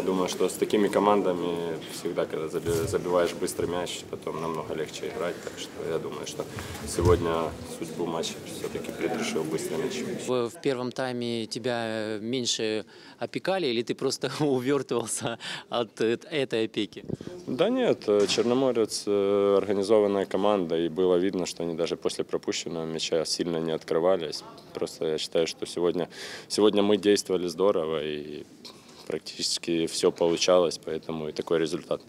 я думаю, что с такими командами всегда, когда заби- забиваешь быстрый мяч, потом намного легче играть. Так что я думаю, что сегодня судьбу матча все-таки предрешил быстрый мяч. В, в первом тайме тебя э, меньше опекали или ты просто увертывался от э- этой опеки? Да нет, э, Черноморец организованная команда, и было видно, что они даже после пропущенного мяча сильно не открывались. Просто я считаю, что сегодня, сегодня мы действовали здорово, и практически все получалось, поэтому и такой результат.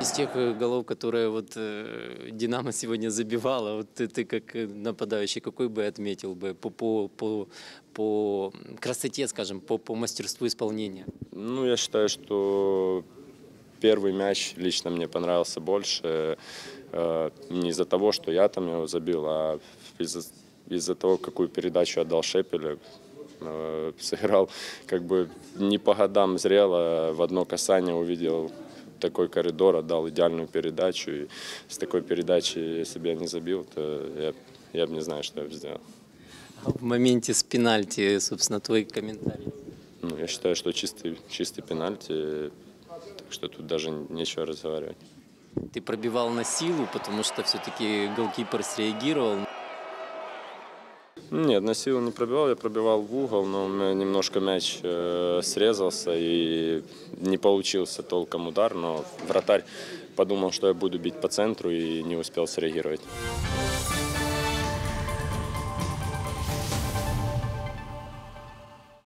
Из тех голов, которые вот э, Динамо сегодня забивала, вот ты, ты как э, нападающий, какой бы отметил бы по, по, по, по красоте, скажем, по, по мастерству исполнения? Ну, я считаю, что первый мяч лично мне понравился больше э, не из-за того, что я там его забил, а из-за из-за того, какую передачу отдал Шепелев. Э, сыграл как бы не по годам зрело, в одно касание увидел такой коридор, отдал идеальную передачу. И с такой передачи, если бы я не забил, то я, я бы не знаю, что я бы сделал. А В моменте с пенальти, собственно, твой комментарий. Ну, я считаю, что чистый, чистый пенальти, так что тут даже нечего разговаривать. Ты пробивал на силу, потому что все-таки голкипер среагировал. Нет, на силу не пробивал, я пробивал в угол, но у меня немножко мяч э, срезался и не получился толком удар, но вратарь подумал, что я буду бить по центру и не успел среагировать.